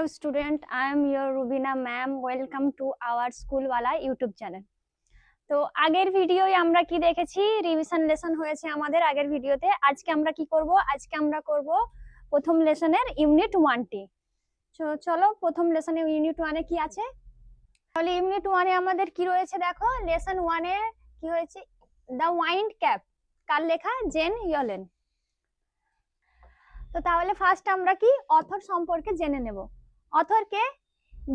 Hello student, I am your ma'am. Welcome to our school wala YouTube channel. তো আগের ভিডিওয় আমরা কি দেখেছি? রিভিশন লেসন হয়েছে আমাদের আগের ভিডিওতে আজকে আমরা কি করব? আজকে আমরা করব প্রথম লেসনের ইউনিট ওয়ানটি চলো প্রথম লেসনে ইউনিট ওয়ানে কি আছে? তাহলে ইউনিট ওয়ানে আমাদের কি রয়েছে দেখো? লেসন ওয়ানে কি হয়েছে? দ্য ওয়াইন্ড ক্যাপ কার লেখা? জেন ইয়লেন তো তাহলে ফার্স্ট আমরা কি? অথর সম্পর্কে জেনে নেব। অথরকে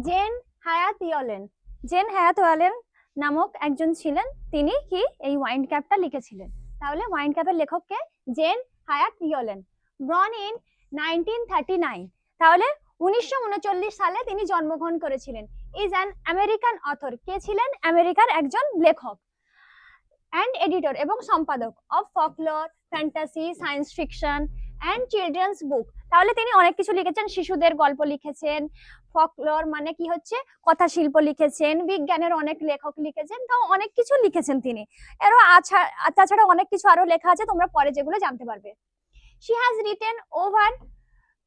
জেন হায়াত ইয়লেন জেন হায়াত ইয়লেন নামক একজন ছিলেন। তিনি কি এই ওয়াইন্ড ক্যাপটা লিখেছিলেন? তাহলে ওয়াইন্ড ক্যাপের লেখককে Jane Hyatt Yolen born in nineteen thirty nine. তাহলে উনিশশো উনচল্লিশ সালে তিনি জন্মগ্রহণ করেছিলেন। Is an American author. কে ছিলেন? আমেরিকার একজন লেখক অ্যান্ড এডিটর এবং সম্পাদক of folklore, fantasy, science fiction and children's book. তাহলে তিনি অনেক কিছু লিখেছেন, শিশুদের গল্প লিখেছেন ফকলোর মানে কি হচ্ছে? কথা শিল্প লিখেছেন, বিজ্ঞানের অনেক লেখক লিখেছেন, তো অনেক কিছু লিখেছেন তিনি। এরও তাছাড়া অনেক কিছু আরও লেখা আছে, তোমরা পরে যেগুলো জানতে পারবে। She has written over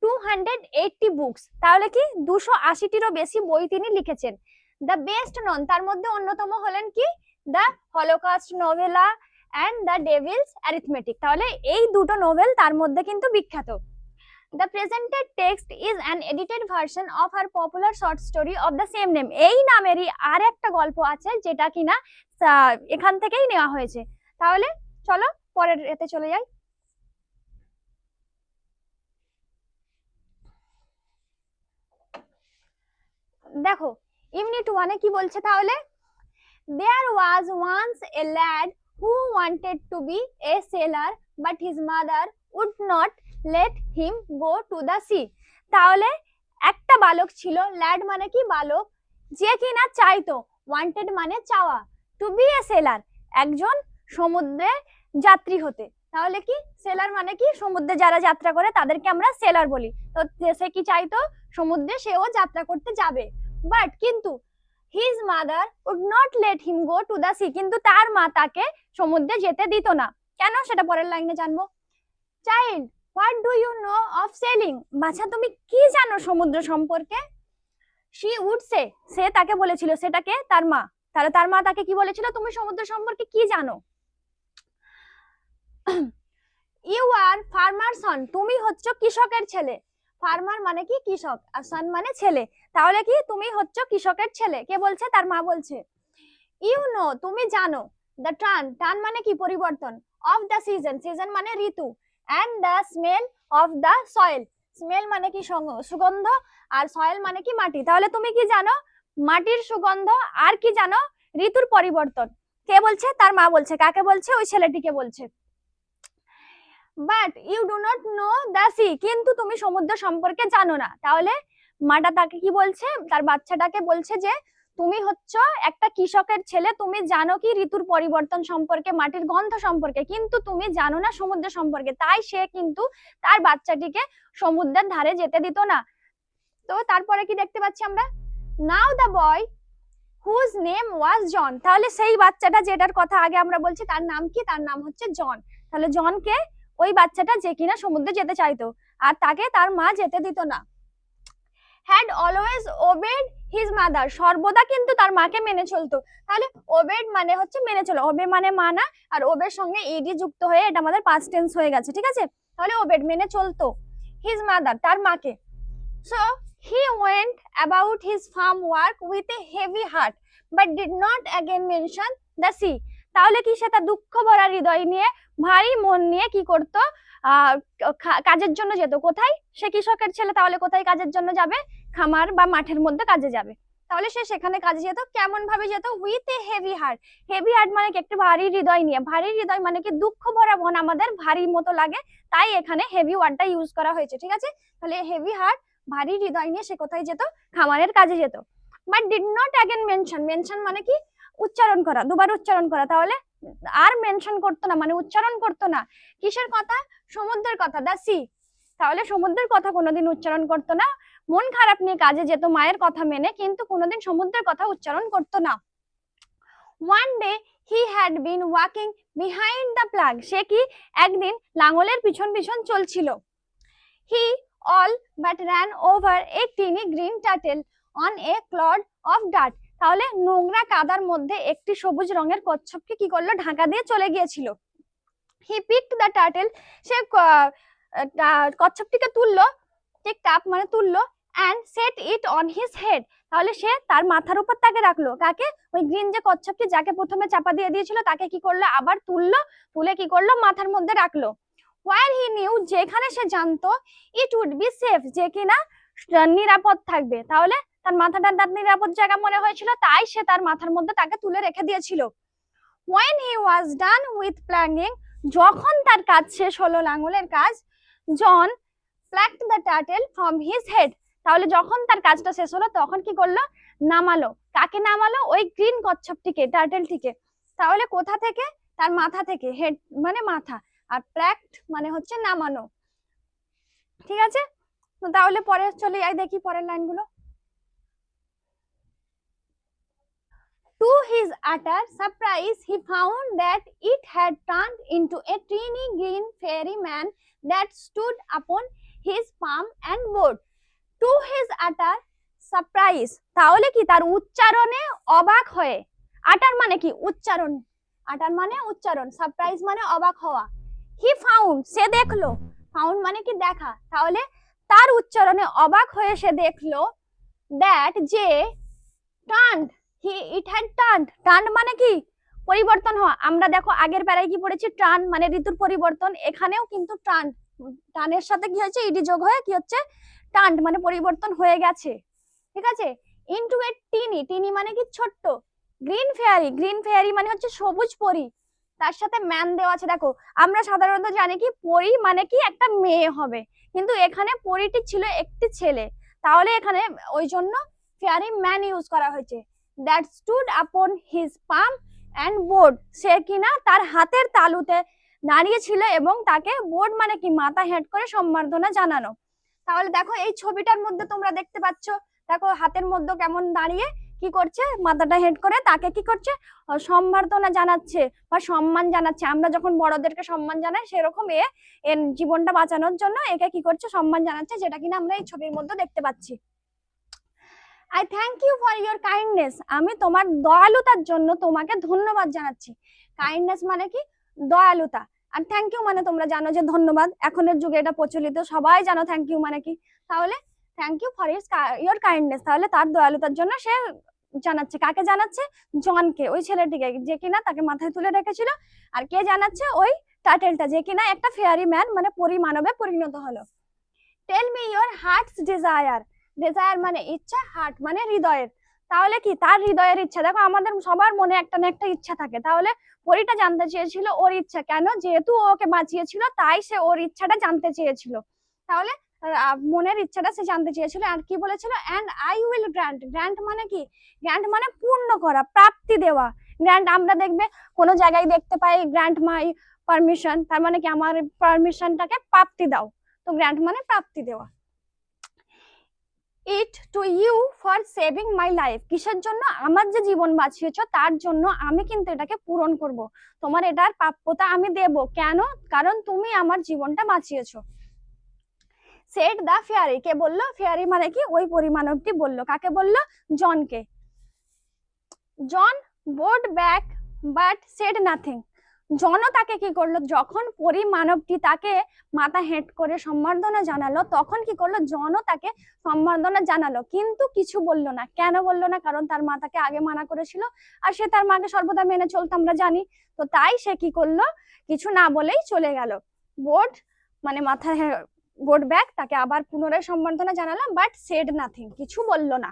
two hundred eighty books তাহলে কি দুশো আশিটিরও বেশি বই তিনি লিখেছেন। দ্য বেস্ট নন তার মধ্যে অন্যতম হলেন কি? The Holocaust novella and the devil's arithmetic তাহলে এই দুটো নোভেল তার মধ্যে কিন্তু বিখ্যাত। The presented text is an edited version of our popular short story of the same name এই নামেরই আর একটা গল্প আছে যেটা কিনা এখান থেকেই নেওয়া হয়েছে। তাহলে চলো পরের এতে চলে যাই। দেখো ইউনিট ওয়ানে কি বলছে তাহলে? There was once a lad who wanted to be a sailor but his mother would not let him go to the sea তাহলে একটা বালক ছিল। ল্যাড মানে কি? বালক। যে কিনা চাইতো। ওয়ান্টেড মানে চাওয়া। টু বি এ সেলার একজন সমুদ্রে যাত্রী হতে। তাহলে কি? সেলার মানে কি? সমুদ্রে যারা যাত্রা করে, তাদেরকে আমরা সেলার বলি। তো সে কি চাইতো? সমুদ্রে সেও যাত্রা করতে যাবে। বাট কিন্তু his mother would not let him go to the sea কিন্তু তার মা তাকে সমুদ্রে যেতে দিত না। কেন? সেটা পরের লাইনে জানব। Child what do you know of sailing বাছা, তুমি কি জানো সমুদ্র সম্পর্কে? শি উড সে তাকে বলেছিল সেটাকে তার মা। তাহলে তার মা তাকে কি বলেছিল? তুমি সমুদ্র সম্পর্কে কি জানো? ইউ আর ফার্মার সন তুমি হচ্ছ কৃষকের ছেলে। ফার্মার মানে কি? কৃষক। আর সন মানে ছেলে। তাহলে কি? তুমি হচ্ছ কৃষকের ছেলে। কে বলছে? তার মা বলছে। ইউ নো তুমি জানো। দ্য টার্ন টার্ন মানে কি? পরিবর্তন। অফ দ্য সিজন সিজন মানে ঋতু। And the smell of the soil smell মানে কি সুগন্ধ? আর সয়েল মানে কি মাটি? তাহলে তুমি কি জানো? মাটির সুগন্ধ আর কি জানো? ঋতুর পরিবর্তন। কে বলছে? তার মা বলছে। কাকে বলছে? ওই ছেলেটিকে বলছে। But you do not know the sea কিন্তু তুমি সমুদ্র সম্পর্কে জানো না। তাহলে মাটা তাকে কি বলছে? তার বাচ্চাটাকে বলছে যে তুমি হচ্ছ একটা কৃষকের ছেলে, তুমি জানো কি ঋতুর পরিবর্তন সম্পর্কে, মাটির গন্ধ সম্পর্কে, কিন্তু তুমি জানো না সমুদ্র সম্পর্কে, তাই সে কিন্তু তার বাচ্চাটিকে সমুদ্রের ধারে যেতে দিত না। তো তারপরে কি দেখতে পাচ্ছি আমরা? Now the boy whose name was John তাহলে সেই বাচ্চাটা যেটার কথা আগে আমরা বলছি, তার নাম কি? তার নাম হচ্ছে জন তাহলে জনকে ওই বাচ্চাটা যে কিনা সমুদ্রে যেতে চাইতো, আর তাকে তার মা যেতে দিত না। Had always obeyed his mother সর্বদা কিন্তু তার মাকে মেনে চলতো। তাহলে ওবেড মানে হচ্ছে মেনে চলো। ওবে মানে মানা আর ওবের সঙ্গে ইডি যুক্ত হয়ে এটা আমাদের পাস্ট টেন্স হয়ে গেছে, ঠিক আছে? তাহলে ওবেড মেনে চলতো। হিজ মাদার তার মাকে। So he went about his farm work with a heavy heart but did not again mention the sea তাহলে কি সে তার দুঃখ ভরা হৃদয় নিয়ে, ভারী মন নিয়ে কি করতো? কাজের জন্য যেত। কোথায়? সে কৃষকের ছেলে, তাহলে কোথায় কাজের জন্য যাবে? খামার বা মাঠের মধ্যে কাজে যাবে। তাহলে সে সেখানে কাজে যেত কেমন ভাবে যেত? With a heavy heart heavy heart মানে কি? একটু ভারী হৃদয় নিয়ে। ভারী হৃদয় মানে কি? দুঃখ ভরা মন আমাদের ভারী মতো লাগে, তাই এখানে হেভি ওয়ার্ডটা ইউজ করা হয়েছে, ঠিক আছে? তাহলে হেভি হার্ট ভারী হৃদয় নিয়ে সে কোথায় যেত? খামারের কাজে যেত। But did not again mention mention মানে কি? উচ্চারণ করা, দুবার উচ্চারণ করা। তাহলে আর মেনশন করতো না মানে উচ্চারণ করতো না। কিসের কথা? সমুদ্রের কথা দা সি তাহলে সমুদ্রের কথা কোনোদিন উচ্চারণ করতো না। মন খারাপ নিয়ে কাজে যেত, মায়ের কথা মেনে, কিন্তু কোনোদিন সমুদ্রের কথা উচ্চারণ করতো না। One day he had been walking behind the plough সে কি একদিন লাঙলের পিছন পিছন চলছিল। He all but ran over a tiny green turtle on a clod of dirt তাহলে নোংরা কাদার মধ্যে একটি সবুজ রঙের কচ্ছপকে কি করল? ঢাকা দিয়ে চলে গিয়েছিল। হি পিকড দ্য টাটেল সে কচ্ছপটিকে তুললো টেক আপ মানে তুললো and set it on his head তাহলে সে তার মাথার উপর তাকে রাখল। কাকে? ওই গ্রিন যে কচ্ছপটি যাকে প্রথমে চাপা দিয়ে দিয়েছিল, তাকে কি করল? আবার তুললো। তুলে কি করল? মাথার মধ্যে রাখল। ওয়ার হি নিউ যেখানে সে জানতো ইট উড বি সেফ যে কিনা নিরাপদ থাকবে। তাহলে তার মাথাটা তার নিরাপদ জায়গা মনে হয়েছিল, তাই সে তার মাথার মধ্যে তাকে তুলে রেখে দিয়েছিল। When he was done with প্ল্যাঙ্গিং যখন তার কাজ শেষ হলো লাঙলের কাজ John plucked the turtle from his head তাহলে যখন তার কাজটা শেষ হলো তখন কি করল? নামালো। কাকে নামালো? ওই গ্রিন কচ্ছপটিকে টার্টেলটিকে। তাহলে কোথা থেকে? তার মাথা থেকে হেড মানে মাথা। আর প্ল্যাকড মানে হচ্ছে নামানো। ঠিক আছে? তাহলে পরে চলে যাই দেখি পরের লাইনগুলো। To his utter surprise, he found that it had turned into a teeny green fairy man that stood upon his palm and bowed. To his utter surprise তাহলে কি তার উচ্চারণে অবাক হয়ে? আটার মানে কি? উচ্চারণ। আটার মানে উচ্চারণ সারপ্রাইজ মানে অবাক হওয়া। হি ফাউন্ড সে দেখল। ফাউন্ড মানে কি দেখা? তাহলে তার উচ্চারণে অবাক হয়ে সে দেখল দ্যাট যে turn he it had turn turn মানে কি? পরিবর্তন হওয়া। আমরা দেখো আগের প্যারায় কি পড়েছি? টার্ন মানে ঋতুর পরিবর্তন। এখানেও কিন্তু টান টানের সাথে কি হয়েছে? ইডি যোগ হয়ে কি হচ্ছে? টার্ন মানে পরিবর্তন হয়ে গেছে। ঠিক আছে? ইনটু এ টিনি টিনি মানে কি ছোট্ট? গ্রিন ফেয়ারি গ্রিন ফেয়ারি মানে হচ্ছে সবুজ পরি। তার সাথে ম্যান দেওয়া আছে। দেখো, আমরা সাধারণত জানি কি পরি মানে কি একটা মেয়ে হবে। কিন্তু এখানে পরিটি ছিল একটি ছেলে। তাহলে এখানে ওই জন্য ফেয়ারি ম্যান ইউজ করা হয়েছে। That stood upon his palm and bowed সে কিনা তার হাতের তালুতে দাঁড়িয়ে ছিল এবং তাকে বোর্ড মানে কি মাথা হেড করে সম্বর্ধনা জানানো। তাহলে দেখো এই ছবিটার মধ্যে তোমরা দেখতে পাচ্ছ, দেখো হাতের মধ্যে কেমন দাঁড়িয়ে কি করছে, মাথাটা হেড করে তাকে কি করছে সম্বর্ধনা জানাচ্ছে বা সম্মান জানাচ্ছে। আমরা যখন বড়দেরকে সম্মান জানাই, সেরকম এ এর জীবনটা বাঁচানোর জন্য একে কি করছে, সম্মান জানাচ্ছে, যেটা কিনা আমরা এই ছবির মধ্যে দেখতে পাচ্ছি। I thank you for your kindness আমি তোমার দয়ালুতার জন্য তোমাকে ধন্যবাদ জানাচ্ছি। কাইন্ডনেস মানে কি? দয়ালুতা। আর থ্যাংক ইউ মানে তোমরা জানো যে ধন্যবাদ। এখনের যুগে এটা প্রচলিত, সবাই জানো থ্যাংক ইউ মানে কি। তাহলে thank you for your kindness তাহলে তার দয়ালুতার জন্য সে জানাচ্ছে। কাকে জানাচ্ছে? জনকে, ওই ছেলেটিকে, যে কিনা তাকে মাথায় তুলে রেখেছিল। আর কে জানাচ্ছে? ওই টাইটেলটা যে কিনা একটা ফেয়ারি ম্যান মানে পরিমানবে পরিণত হলো। Tell me your heart's desire desire মানে ইচ্ছা হার্ট মানে হৃদয়ের। তাহলে কি? তার হৃদয়ের ইচ্ছা। দেখো, আমাদের সবার মনে একটা না একটা ইচ্ছা থাকে। তাহলে পরিটা জানতে চেয়েছিল ওর ইচ্ছা। কেন? যেহেতু ওকে বাঁচিয়েছিল, তাই সে ওর ইচ্ছাটা জানতে চেয়েছিল। তাহলে মনের ইচ্ছাটা সে জানতে চেয়েছিল। আর কি বলেছিল? And I will grant grant মানে কি? গ্র্যান্ট মানে পূর্ণ করা, প্রাপ্তি দেওয়া। গ্র্যান্ট আমরা দেখবে, কোনো জায়গায় দেখতে পাই গ্র্যান্ট মাই পারমিশন তার মানে কি? আমার পারমিশনটাকে প্রাপ্তি দাও। তো গ্র্যান্ট মানে প্রাপ্তি দেওয়া। It to you for saving my life কিসের জন্য? আমার যে জীবন বাঁচিয়েছো, তার জন্য আমি কিন্তু এটাকে পূরণ করব। তোমার এটার প্রাপ্যতা আমি দেব। কেন? কারণ তুমি আমার জীবনটা বাঁচিয়েছো। সেট দা ফেয়ারি কে বলল? ফেয়ারি মানে কি? ওই পরিমাণবটি বলল। কাকে বলল? জনকে। John board back but said nothing জনও তাকে কি করল? যখন পরিমানবটি তাকে মাথা হেঁট করে সম্বর্ধনা জানালো, তখন কি করল? জনতাকে সম্বর্ধনা জানালো। কিন্তু কিছু বলল না। কেন বলল না? কারণ তার মা তাকে আগে মানা করেছিল আর সে তার মাকে সর্বদা মেনে চলতো, আমরা জানি। তো তাই সে কি করল? কিছু না বলেই চলে গেল। বোর্ড মানে মাথা বোর্ড ব্যাগ তাকে আবার পুনরায় সম্বর্ধনা জানালো, বাট সেড নাথিং, কিছু বলল না।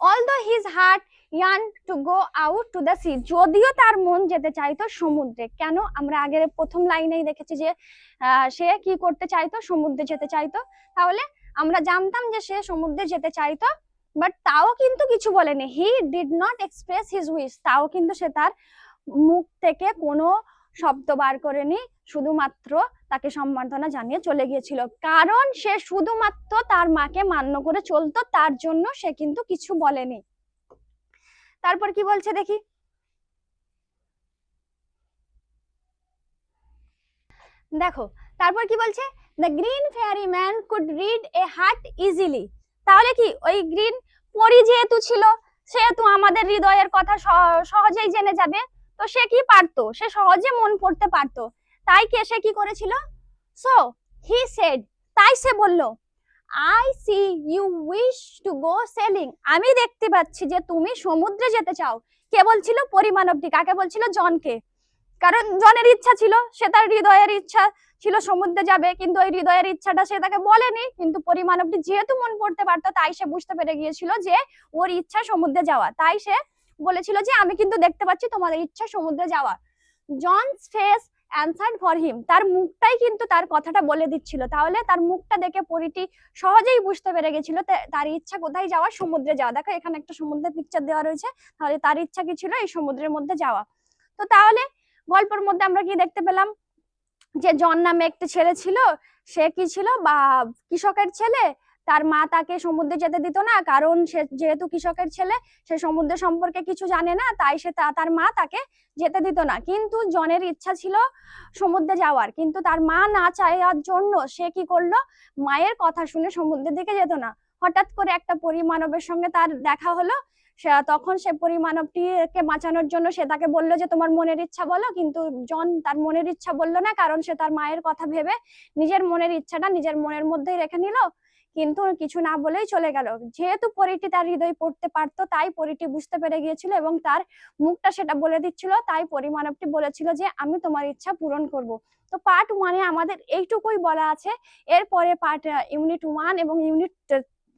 Although his heart yearn to go out to the sea যদিও তার মন যেতে চাইতো সমুদ্রে, কেন আমরা আগের প্রথম লাইনেই দেখেছি যে সে কি করতে চাইতো? সমুদ্রে যেতে চাইতো। তাহলে আমরা জানতাম যে সে সমুদ্রে যেতে চাইতো বাট তাও কিন্তু কিছু বলেনি। He did not express his wish তাও কিন্তু সে তার মুখ থেকে কোনো শব্দ বার করেনি শুধুমাত্র তাকে সম্বর্ধনা জানিয়ে চলে গিয়েছিল। কারণ সে শুধুমাত্র তার মাকে মান্য করে চলতো, তার জন্য সে কিন্তু কিছু বলেনি। তারপর কি বলছে দেখি? দেখো, তারপর কি বলছে? The green fairy man could read a heart easily তাহলে কি? ওই গ্রিন পরি যেহেতু ছিল, সেহেতু আমাদের হৃদয়ের কথা সহজেই জেনে যাবে। তো সে কি পারতো? সে সহজে মন পড়তে পারতো। তাই কে সে কি করেছিল? সো হি সেড তাই সে বলল I see you wish to go sailing আমি দেখতে পাচ্ছি যে তুমি সমুদ্রে যেতে চাও। কে বলছিল? পরিমাণবটি কাকে বলছিল? জনকে। কারণ জনের ইচ্ছা ছিল, সে তার হৃদয়ের ইচ্ছা ছিল সমুদ্রে যাবে, কিন্তু ওই হৃদয়ের ইচ্ছাটা সে তাকে বলেনি। কিন্তু পরিমাণবটি যেহেতু মন পড়তে পারতো, তাই সে বুঝতে পেরে গিয়েছিল যে ওর ইচ্ছা সমুদ্রে যাওয়া। তাই সে বলেছিল যে, আমি কিন্তু দেখতে পাচ্ছি তোমাদের ইচ্ছা সমুদ্রে যাওয়া John's face answered for him. তার মুখটাই কিন্তু তার কথাটা বলে দিচ্ছিল। তাহলে তার মুখটা দেখে পরিটি সহজেই বুঝতে পেরে গেছিল তার ইচ্ছা কোথায় যাওয়া সমুদ্রে যাওয়া। দেখো, এখানে একটা সমুদ্রের পিকচার দেওয়া রয়েছে। তাহলে তার ইচ্ছা কি ছিল? এই সমুদ্রের মধ্যে যাওয়া। তো তাহলে গল্পের মধ্যে আমরা কি দেখতে পেলাম? যে, জন নামে একটা ছেলে ছিল। সে কি ছিল? বা, কৃষকের ছেলে? তার মা তাকে সমুদ্রে যেতে দিত না, কারণ সে যেহেতু কৃষকের ছেলে, সে সমুদ্র সম্পর্কে কিছু জানে না, তাই সে তার মা তাকে যেতে দিত না। কিন্তু জনের ইচ্ছা ছিল সমুদ্রে যাওয়ার, কিন্তু তার মা না চাওয়ার জন্য সে কি করল? মায়ের কথা শুনে সমুদ্রের দিকে যেত না। হঠাৎ করে একটা পরিমানবের সঙ্গে তার দেখা হলো। তখন সে পরিমানবটিকে বাঁচানোর জন্য সে তাকে বলল যে, তোমার মনের ইচ্ছা বলো। কিন্তু জন তার মনের ইচ্ছা বলল না, কারণ সে তার মায়ের কথা ভেবে নিজের মনের ইচ্ছাটা নিজের মনের মধ্যেই রেখে নিল। কিন্তু কিছু না বলেই চলে গেল। যেহেতু পরীটি তার হৃদয় পড়তে পারতো, তাই পরীটি বুঝতে পেরে গিয়েছিল এবং তার মুখটা সেটা বলে দিচ্ছিল, তাই পরিমানবটি বলেছিল যে, আমি তোমার ইচ্ছা পূরণ করব। তো পার্ট ওয়ানে আমাদের এইটুকুই বলা আছে। এরপরে পার্ট ইউনিট ওয়ান এবং ইউনিট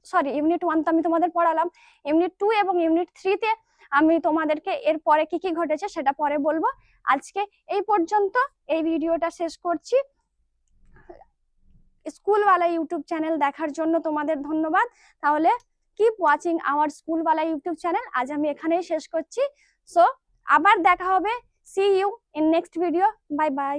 সরি ইউনিট ওয়ান তো আমি তোমাদের পড়ালাম। ইউনিট টু এবং ইউনিট থ্রিতে আমি তোমাদেরকে এর পরে কি কি ঘটেছে সেটা পরে বলব। আজকে এই পর্যন্ত, এই ভিডিওটা শেষ করছি। স্কুলওয়ালা ইউটিউব চ্যানেল দেখার জন্য তোমাদের ধন্যবাদ। তাহলে keep watching our স্কুলওয়ালা YouTube channel. আজ আমি এখানেই শেষ করছি। সো আবার দেখা হবে। See you in next video bye bye